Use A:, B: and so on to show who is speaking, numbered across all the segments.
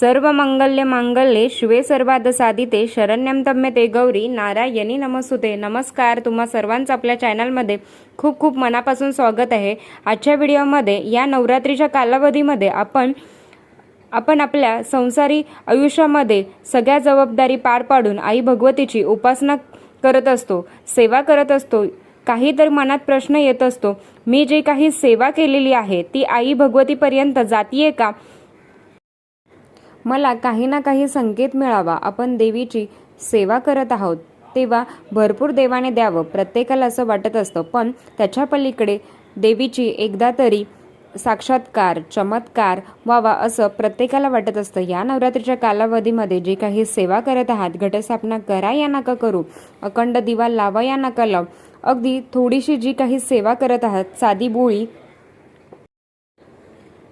A: सर्व मंगल्य मांगल्ये शिवे सर्वाद साधिते शरण्यम तम्यते गौरी नारायणी नमसुते नमस्कार तुम्हा सर्वांचं आपल्या चॅनलमध्ये खूप खूप मनापासून स्वागत आहे. आजच्या व्हिडिओमध्ये या नवरात्रीच्या कालावधीमध्ये आपण आपण आपल्या संसारी आयुष्यामध्ये सगळ्या जबाबदारी पार पाडून आई भगवतीची उपासना करत असतो सेवा करत असतो काही तर मनात प्रश्न येत असतो मी जे काही सेवा केलेली आहे ती आई भगवतीपर्यंत जातीये का? मला काही ना काही संकेत मिळावा. आपण देवीची सेवा करत आहोत. तेव्हा भरपूर देवाने द्यावं. प्रत्येकाला असं वाटत असतं. पण त्याच्या पलीकडे देवीची एकदा तरी साक्षात्कार चमत्कार व्हावा असं प्रत्येकाला वाटत असतं. या नवरात्रीच्या कालावधीमध्ये जे काही सेवा करत आहात घटस्थापना करा या नका करू अखंड दिवा लावा या नका लाव अगदी थोडीशी जी काही सेवा करत आहात साधी बोळी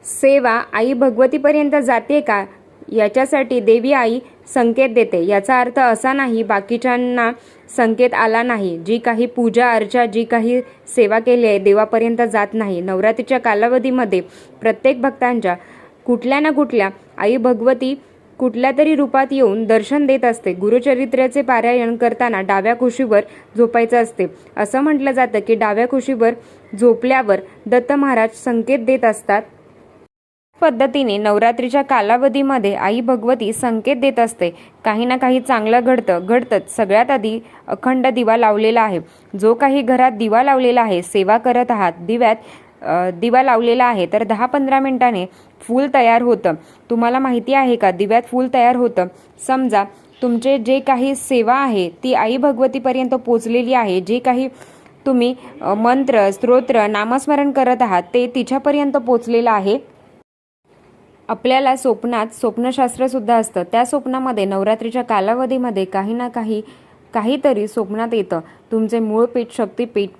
A: सेवा आई भगवतीपर्यंत जाते का? याच्यासाठी देवी आई संकेत देते. याचा अर्थ असा नाही बाकीच्यांना संकेत आला नाही. जी काही पूजा अर्चा जी काही सेवा केली आहे देवापर्यंत जात नाही. नवरात्रीच्या कालावधीमध्ये प्रत्येक भक्तांच्या कुठल्या ना कुठल्या आई भगवती कुठल्या तरी रूपात येऊन दर्शन देत असते. गुरुचरित्र्याचे पारायण करताना डाव्या कुशीवर झोपायचं असते. असं म्हटलं जातं की डाव्या कुशीवर झोपल्यावर दत्त महाराज संकेत देत असतात. पद्धतीने नवरात्रीच्या कालावधीमध्ये आई भगवती संकेत देत असते. काही ना काही चांगलं घडतं घडतंच. सगळ्यात आधी अखंड दिवा लावलेला आहे. जो काही घरात दिवा लावलेला आहे सेवा करत आहात. दिव्यात दिवा लावलेला आहे तर दहा पंधरा मिनिटाने फूल तयार होतं. तुम्हाला माहिती आहे का? दिव्यात फूल तयार होतं. समजा तुमचे जे काही सेवा आहे ती आई भगवतीपर्यंत पोचलेली आहे. जे काही तुम्ही मंत्र स्तोत्र नामस्मरण करत आहात ते तिच्यापर्यंत पोचलेलं आहे. आपल्याला स्वप्नात स्वप्नशास्त्रसुद्धा असतं. त्या स्वप्नामध्ये नवरात्रीच्या कालावधीमध्ये काही ना काही काहीतरी स्वप्नात येतं. तुमचे मूळ पीठ शक्तीपीठ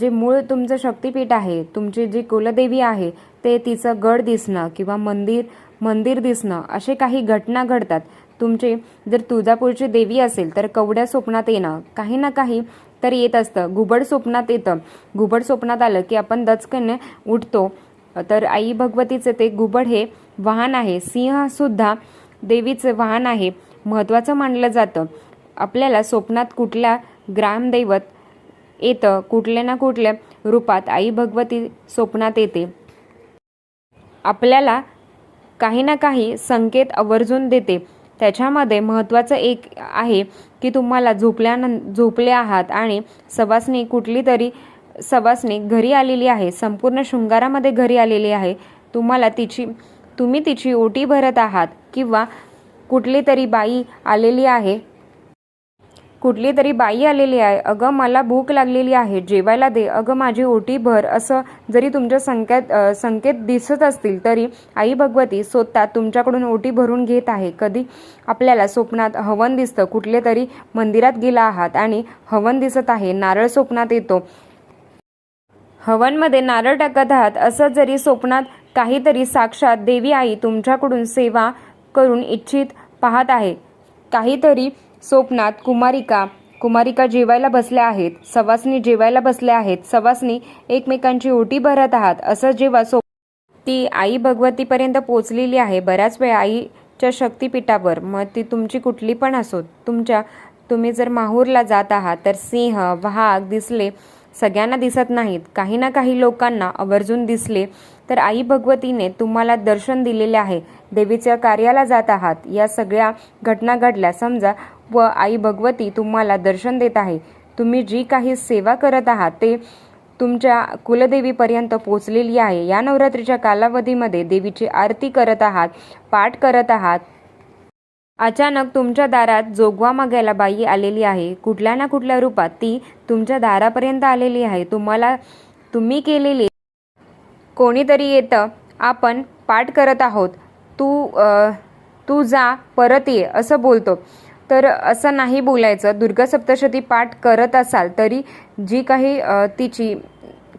A: जे मूळ तुमचं शक्तीपीठ आहे तुमची जी कुलदेवी आहे ते तिचं गड दिसणं किंवा मंदिर मंदिर दिसणं असे काही घटना घडतात. तुमचे जर तुळजापूरची देवी असेल तर कवड्या स्वप्नात येणं काही ना काही तर येत असतं. घुबड स्वप्नात येतं. घुबड स्वप्नात आलं की आपण दचकन उठतो. तर आई भगवतीचे ते घुबड हे वाहन आहे. सिंह सुद्धा देवीचे वाहन आहे. महत्त्वाचं मानलं जातं. आपल्याला स्वप्नात कुठल्या ग्रामदैवत येतं कुठल्या ना कुठल्या रूपात आई भगवती स्वप्नात येते. आपल्याला काही ना काही संकेत आवर्जून देते. त्याच्यामध्ये महत्त्वाचं एक आहे की तुम्हाला झोपल्यानं झोपले आहात आणि सवासनी कुठली तरी सवासनी घरी आलेली आहे संपूर्ण शृंगारामध्ये घरी आलेली आहे तुम्हाला तिची तुम्ही तिची ओटी भरत आहात किंवा कुठली तरी बाई आलेली आहे? कुठली तरी बाई आलेली आहे. अगं मला भूक लागलेली आहे. जेवायला दे. अगं माझी ओटी भर. असं जरी तुमच्या संकेत संकेत दिसत असतील तरी आई भगवती स्वतः तुमच्याकडून ओटी भरून घेत आहे. कधी आपल्याला स्वप्नात हवन दिसतं. कुठले तरी मंदिरात गेला आहात आणि हवन दिसत आहे. नारळ स्वप्नात येतो. हवनमध्ये नारळ टाकत आहात असं जरी स्वप्नात काहीतरी साक्षात देवी आई तुमच्याकडून सेवा करून इच्छित पाहत आहे. काहीतरी स्वप्नात कुमारिका कुमारिका जेवायला बसल्या आहेत सवासनी जेवायला बसल्या आहेत सवासनी एकमेकांची ओटी भरत आहात असं जेव्हा सो ती आई भगवतीपर्यंत पोचलेली आहे बऱ्याच वेळा आईच्या शक्तिपीठावर. मग ती तुमची कुठली पण असो तुमच्या तुम्ही जर माहूरला जात आहात तर सिंह वाघ दिसले सगळ्यांना दिसत नाहीत. काही ना काही लोकांना आवर्जून दिसले तर आई भगवतीने तुम्हाला दर्शन दिलेले आहे. देवीच्या कार्याला जात आहात. या सगळ्या घटना घडल्या. समजा व आई भगवती तुम्हाला दर्शन देत आहे. तुम्ही जी काही सेवा करत आहात ते तुमच्या कुलदेवीपर्यंत पोचलेली आहे. या नवरात्रीच्या कालावधीमध्ये देवीची आरती करत आहात पाठ करत आहात. अचानक तुमच्या दारात जोगवा मागायला बाई आलेली आहे. कुठल्या ना कुठल्या रूपात ती तुमच्या दारापर्यंत आलेली आहे. तुम्हाला तुम्ही केलेली कोणीतरी येतं. आपण पाठ करत आहोत. तू तू जा परत ये असं बोलतो. तर असं नाही बोलायचं. दुर्गा सप्तशती पाठ करत असाल तरी जी काही तिची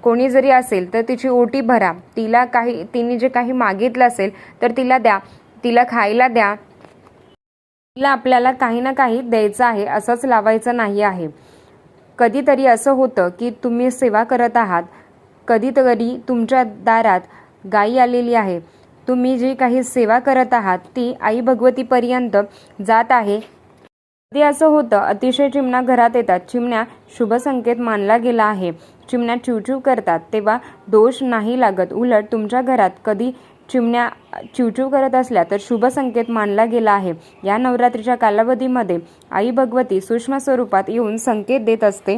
A: कोणी जरी असेल तर तिची ओटी भरा. तिला काही तिने जे काही मागितलं असेल तर तिला द्या. तिला खायला द्या. तिला आपल्याला काही ना काही द्यायचं आहे असंच लावायचं नाही आहे. कधीतरी असं होतं की तुम्ही सेवा करत आहात कधीतरी तुमच्या दारात गाई आलेली आहे. तुम्ही जी काही सेवा करत आहात ती आई भगवतीपर्यंत जात आहे. कधी असं होतं अतिशय चिमणा घरात येतात. चिमण्या शुभ संकेत मानला गेला आहे. चिमण्या चिवचिव करतात. तेव्हा दोष नाही लागत. उलट तुमच्या घरात कधी चिमण्या चिवचिव करत असल्या तर शुभ संकेत मानला गेला आहे. या नवरात्रीच्या कालावधीमध्ये आई भगवती सूक्ष्म स्वरूपात येऊन संकेत देत असते.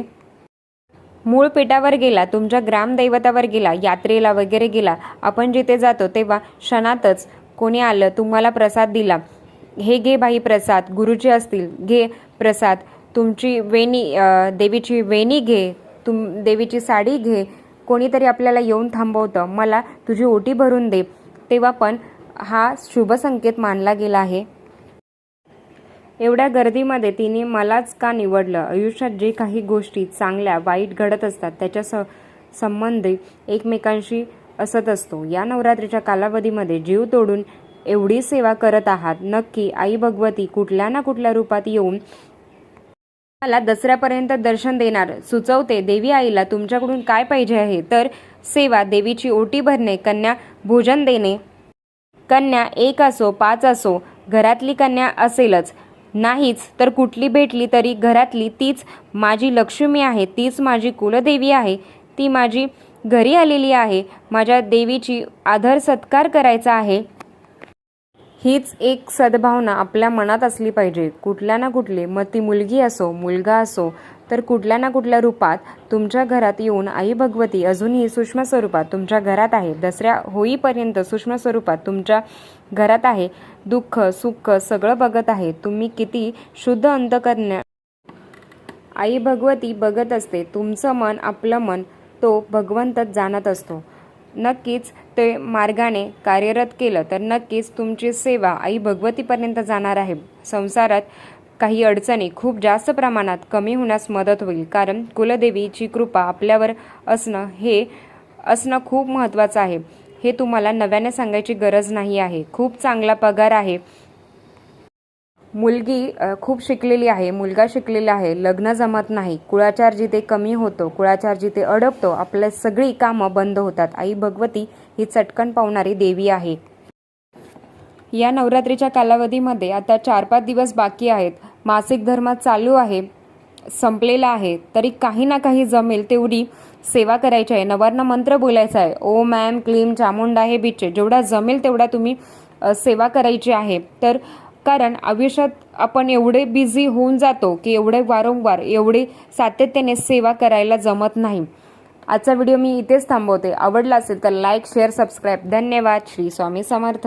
A: मूळ पेटावर गेला तुमच्या ग्रामदैवतावर गेला यात्रेला वगैरे गेला. आपण जिथे जातो तेव्हा क्षणातच कोणी आलं तुम्हाला प्रसाद दिला. हे घे बाई प्रसाद गुरुजी असतील घे प्रसाद. तुमची वेणी देवीची वेणी घे तुम देवीची साडी घे. कोणीतरी आपल्याला येऊन थांबवतं. मला तुझी ओटी भरून दे. तेव्हा पण हा शुभ संकेत मानला गेला आहे. एवढ्या गर्दीमध्ये तिने मलाच का निवडलं? आयुष्यात जे काही गोष्टी चांगल्या वाईट घडत असतात त्याच्या स संबंधी एकमेकांशी असत असतो. या नवरात्रीच्या कालावधीमध्ये जीव तोडून एवढी सेवा करत आहात. नक्की आई भगवती कुठल्या ना कुठल्या रूपात येऊन मला दसऱ्यापर्यंत दर्शन देणार सुचवते देवी आईला तुमच्याकडून काय पाहिजे आहे? तर सेवा देवीची ओटी भरणे कन्या भोजन देणे. कन्या एक असो पाच असो घरातली कन्या असेलच. नाहीच तर कुठली भेटली तरी घरातली तीच माझी लक्ष्मी आहे तीच माझी कुलदेवी आहे. ती माझी घरी आलेली आहे माझ्या देवीची आदर सत्कार करायचा आहे. हीच एक सद्भावना आपल्या मनात असली पाहिजे. कुठल्या ना कुठली मग ती मुलगी असो मुलगा असो तर कुठल्या ना कुठल्या रूपात तुमच्या घरात येऊन आई भगवती अजूनही सूक्ष्म स्वरूपात तुमच्या घरात आहे. दसऱ्या होईपर्यंत सूक्ष्म स्वरूपात तुमच्या घरात आहे. दुःख सुख सगळं बघत आहे. तुम्ही किती शुद्ध अंतकरण्या आई भगवती बघत असते. तुमचं मन आपलं मन तो भगवंतच जाणत असतो. नक्कीच ते मार्गाने कार्यरत केलं तर नक्कीच तुमची सेवा आई भगवतीपर्यंत जाणार आहे. संसारात काही अडचणी खूप जास्त प्रमाणात कमी होण्यास मदत होईल. कारण कुलदेवीची कृपा आपल्यावर असणं हे असणं खूप महत्त्वाचं आहे. हे तुम्हाला नव्याने सांगायची गरज नाही आहे. खूप चांगला पगार आहे. मुलगी खूप शिकलेली आहे मुलगा शिकलेला आहे लग्न जमत नाही कुळाचार जिथे कमी होतो कुळाचार जिथे अडपतो आपल्या सगळी कामं बंद होतात. आई भगवती ही चटकन पावणारी देवी आहे. या नवरात्रीच्या कालावधीमध्ये आता चार पाच दिवस बाकी आहेत. मासिक धर्म चालू आहे संपलेला आहे. तरी काही ना काही जमेल तेवढी सेवा करायची आहे. नवरना मंत्र बोलायचा आहे ओ मॅम क्लीम चामुंडा हे बिचे जेवढा जमेल तेवढा तुम्ही सेवा करायची आहे. तर कारण आयुष्यात आपण एवढे बिझी होऊन जातो की एवढे वारंवार एवढे सातत्याने सेवा करायला जमत नाही. आजचा व्हिडिओ मी इथेच थांबवते. आवडला असेल तर लाईक शेअर सबस्क्राईब धन्यवाद. श्री स्वामी समर्थ.